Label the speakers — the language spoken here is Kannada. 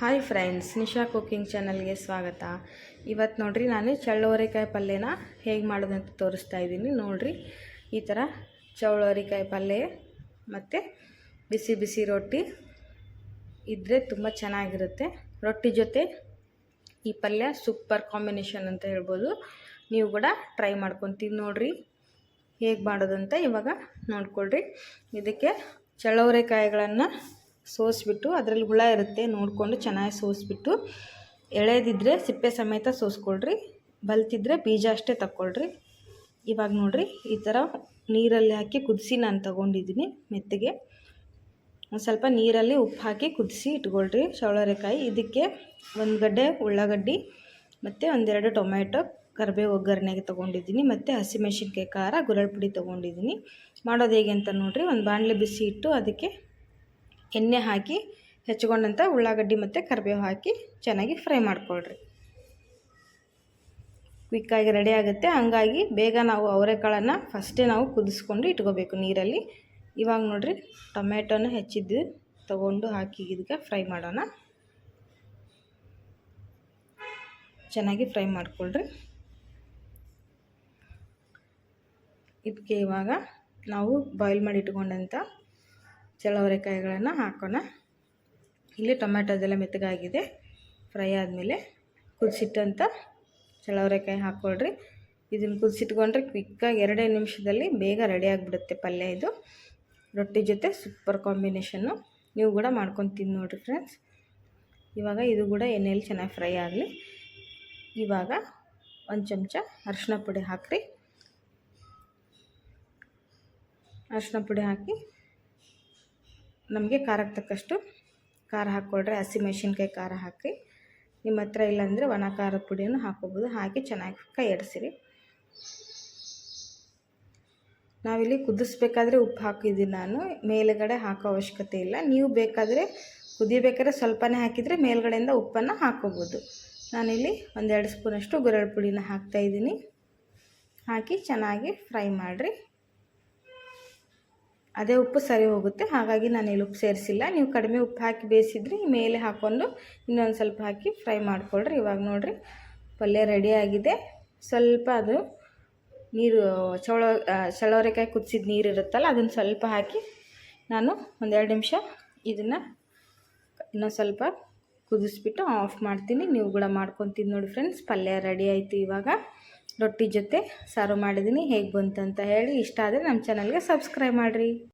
Speaker 1: ಹಾಯ್ ಫ್ರೆಂಡ್ಸ್ ನಿಶಾ ಕುಕಿಂಗ್ ಚಾನಲ್ಗೆ ಸ್ವಾಗತ. ಇವತ್ತು ನೋಡಿರಿ ನಾನು ಚಳ್ಳವರೆಕಾಯಿ ಪಲ್ಯನ ಹೇಗೆ ಮಾಡೋದಂತ ತೋರಿಸ್ತಾ ಇದ್ದೀನಿ. ನೋಡಿರಿ, ಈ ಥರ ಚಳ್ಳವರೆಕಾಯಿ ಪಲ್ಯ ಮತ್ತು ಬಿಸಿ ಬಿಸಿ ರೊಟ್ಟಿ ಇದ್ದರೆ ತುಂಬ ಚೆನ್ನಾಗಿರುತ್ತೆ. ರೊಟ್ಟಿ ಜೊತೆ ಈ ಪಲ್ಯ ಸೂಪರ್ ಕಾಂಬಿನೇಷನ್ ಅಂತ ಹೇಳ್ಬೋದು. ನೀವು ಕೂಡ ಟ್ರೈ ಮಾಡ್ಕೊತೀವಿ ನೋಡಿರಿ, ಹೇಗೆ ಮಾಡೋದಂತ ಇವಾಗ ನೋಡ್ಕೊಳ್ರಿ. ಇದಕ್ಕೆ ಚಳ್ಳವರೆಕಾಯಿಗಳನ್ನು ಸೋಸ್ಬಿಟ್ಟು ಅದರಲ್ಲಿ ಹುಳ ಇರುತ್ತೆ ನೋಡಿಕೊಂಡು ಚೆನ್ನಾಗಿ ಸೋಸಿಬಿಟ್ಟು ಎಳೆದಿದ್ದರೆ ಸಿಪ್ಪೆ ಸಮೇತ ಸೋಸ್ಕೊಳ್ರಿ, ಬಲ್ತಿದ್ರೆ ಬೀಜ ಅಷ್ಟೇ ತಕ್ಕೊಳ್ರಿ. ಇವಾಗ ನೋಡಿರಿ ಈ ಥರ ನೀರಲ್ಲಿ ಹಾಕಿ ಕುದಿಸಿ ನಾನು ತಗೊಂಡಿದ್ದೀನಿ ಮೆತ್ತಗೆ. ಒಂದು ಸ್ವಲ್ಪ ನೀರಲ್ಲಿ ಉಪ್ಪು ಹಾಕಿ ಕುದಿಸಿ ಇಟ್ಕೊಳ್ರಿ ಚೌಳರೆಕಾಯಿ ಇದಕ್ಕೆ ಒಂದು ಗಡ್ಡೆ ಉಳ್ಳಾಗಡ್ಡಿ ಮತ್ತು ಒಂದೆರಡು ಟೊಮೆಟೊ ಕರಿಬೇವು ಒಗ್ಗರಣೆಗೆ ತೊಗೊಂಡಿದ್ದೀನಿ ಮತ್ತು ಹಸಿಮೆಣಸಿನ್ಕಾಯಿ ಖಾರ ಗುರಳ್ ಪುಡಿ ತೊಗೊಂಡಿದ್ದೀನಿ. ಮಾಡೋದು ಹೇಗೆ ಅಂತ ನೋಡಿರಿ ಒಂದು ಬಾಣಲೆ ಬಿಸಿ ಇಟ್ಟು ಅದಕ್ಕೆ ಎಣ್ಣೆ ಹಾಕಿ ಹೆಚ್ಕೊಂಡಂಥ ಉಳ್ಳಾಗಡ್ಡಿ ಮತ್ತು ಕರಿಬೇವು ಹಾಕಿ ಚೆನ್ನಾಗಿ ಫ್ರೈ ಮಾಡಿಕೊಳ್ರಿ. ಕ್ವಿಕ್ಕಾಗಿ ರೆಡಿ ಆಗುತ್ತೆ. ಹಂಗಾಗಿ ಬೇಗ ನಾವು ಅವರೆಕಾಳನ್ನು ಫಸ್ಟೇ ನಾವು ಕುದಿಸ್ಕೊಂಡು ಇಟ್ಕೋಬೇಕು ನೀರಲ್ಲಿ. ಇವಾಗ ನೋಡಿರಿ ಟೊಮೆಟೊನ ಹೆಚ್ಚಿದ್ದು ತಗೊಂಡು ಹಾಕಿ ಇದಕ್ಕೆ ಫ್ರೈ ಮಾಡೋಣ. ಚೆನ್ನಾಗಿ ಫ್ರೈ ಮಾಡಿಕೊಳ್ರಿ. ಇದಕ್ಕೆ ಇವಾಗ ನಾವು ಬಾಯ್ಲ್ ಮಾಡಿ ಇಟ್ಕೊಂಡಂಥ ಚಳವರೆಕಾಯಿಗಳನ್ನು ಹಾಕೋಣ. ಇಲ್ಲಿ ಟೊಮೆಟೊದೆಲ್ಲ ಮೆತ್ತಗಾಗಿದೆ. ಫ್ರೈ ಆದಮೇಲೆ ಕುದಿಸಿಟ್ಟಂಥ ಚಳವರೆಕಾಯಿ ಹಾಕ್ಕೊಳ್ರಿ ಇದನ್ನು ಕುದಿಸಿಟ್ಕೊಂಡ್ರೆ ಕ್ವಿಕ್ಕಾಗಿ ಎರಡೇ ನಿಮಿಷದಲ್ಲಿ ಬೇಗ ರೆಡಿ ಆಗಿಬಿಡುತ್ತೆ ಪಲ್ಯ ಇದು. ರೊಟ್ಟಿ ಜೊತೆ ಸೂಪರ್ ಕಾಂಬಿನೇಷನ್ನು ನೀವು ಕೂಡ ಮಾಡ್ಕೊಂಡು ತಿಂದು ನೋಡಿರಿ ಫ್ರೆಂಡ್ಸ್. ಇವಾಗ ಇದು ಕೂಡ ಎಣ್ಣೆಯಲ್ಲಿ ಚೆನ್ನಾಗಿ ಫ್ರೈ ಆಗಲಿ. ಇವಾಗ ಒಂದು ಚಮಚ ಅರಶಿನ ಪುಡಿ ಹಾಕಿರಿ. ಅರಶಿನ ಪುಡಿ ಹಾಕಿ ನಮಗೆ ಖಾರಕ್ಕೆ ತಕ್ಕಷ್ಟು ಖಾರ ಹಾಕ್ಕೊಳ್ರಿ. ಹಸಿಮೆಣ್ಸಿನ್ಕಾಯಿ ಖಾರ ಹಾಕಿ ನಿಮ್ಮ ಹತ್ರ ಇಲ್ಲಾಂದರೆ ಒಣ ಖಾರದ ಪುಡಿಯನ್ನು ಹಾಕೋಬೋದು ಹಾಕಿ ಚೆನ್ನಾಗಿ ಕೈ ಎಡಿಸಿರಿ ನಾವಿಲ್ಲಿ ಕುದಿಸ್ಬೇಕಾದ್ರೆ ಉಪ್ಪು ಹಾಕಿದ್ದೀನಿ ನಾನು. ಮೇಲುಗಡೆ ಹಾಕೋ ಅವಶ್ಯಕತೆ ಇಲ್ಲ. ನೀವು ಬೇಕಾದರೆ ಕುದಿಬೇಕಾದ್ರೆ ಸ್ವಲ್ಪನೇ ಹಾಕಿದರೆ ಮೇಲ್ಗಡೆಯಿಂದ ಉಪ್ಪನ್ನು ಹಾಕೋಬೋದು ನಾನಿಲ್ಲಿ ಒಂದೆರಡು ಸ್ಪೂನಷ್ಟು ಗುರಳ್ ಪುಡಿನ ಹಾಕ್ತಾಯಿದ್ದೀನಿ ಹಾಕಿ ಚೆನ್ನಾಗಿ ಫ್ರೈ ಮಾಡಿರಿ. ಅದೇ ಉಪ್ಪು ಸರಿ ಹೋಗುತ್ತೆ. ಹಾಗಾಗಿ ನಾನು ಇಲ್ಲಿ ಉಪ್ಪು ಸೇರಿಸಿಲ್ಲ. ನೀವು ಕಡಿಮೆ ಉಪ್ಪು ಹಾಕಿ ಬೇಯಿಸಿದ್ರಿ ಮೇಲೆ ಹಾಕ್ಕೊಂಡು ಇನ್ನೊಂದು ಸ್ವಲ್ಪ ಹಾಕಿ ಫ್ರೈ ಮಾಡಿಕೊಳ್ರಿ. ಇವಾಗ ನೋಡಿರಿ ಪಲ್ಯ ರೆಡಿಯಾಗಿದೆ ಸ್ವಲ್ಪ ಅದು ನೀರು, ಚೌಳ ಚಳವರೆಕಾಯಿ ಕುದಿಸಿದ ನೀರು ಇರುತ್ತಲ್ಲ, ಅದನ್ನು ಸ್ವಲ್ಪ ಹಾಕಿ ನಾನು ಒಂದೆರಡು ನಿಮಿಷ ಇದನ್ನು ಇನ್ನೊಂದು ಸ್ವಲ್ಪ ಕುದಿಸ್ಬಿಟ್ಟು ಆಫ್ ಮಾಡ್ತೀನಿ. ನೀವು ಕೂಡ ಮಾಡ್ಕೊತೀನಿ ನೋಡಿ ಫ್ರೆಂಡ್ಸ್ ಪಲ್ಯ ರೆಡಿ ಆಯಿತು ಇವಾಗ. ರೊಟ್ಟಿ ಜೊತೆ ಸಾರು ಮಾಡಿದ್ದೀನಿ. ಹೇಗೆ ಬಂತು ಅಂತ ಹೇಳಿ ಇಷ್ಟ ಆದರೆ ನಮ್ಮ ಚಾನಲ್ಗೆ ಸಬ್ಸ್ಕ್ರೈಬ್ ಮಾಡಿರಿ.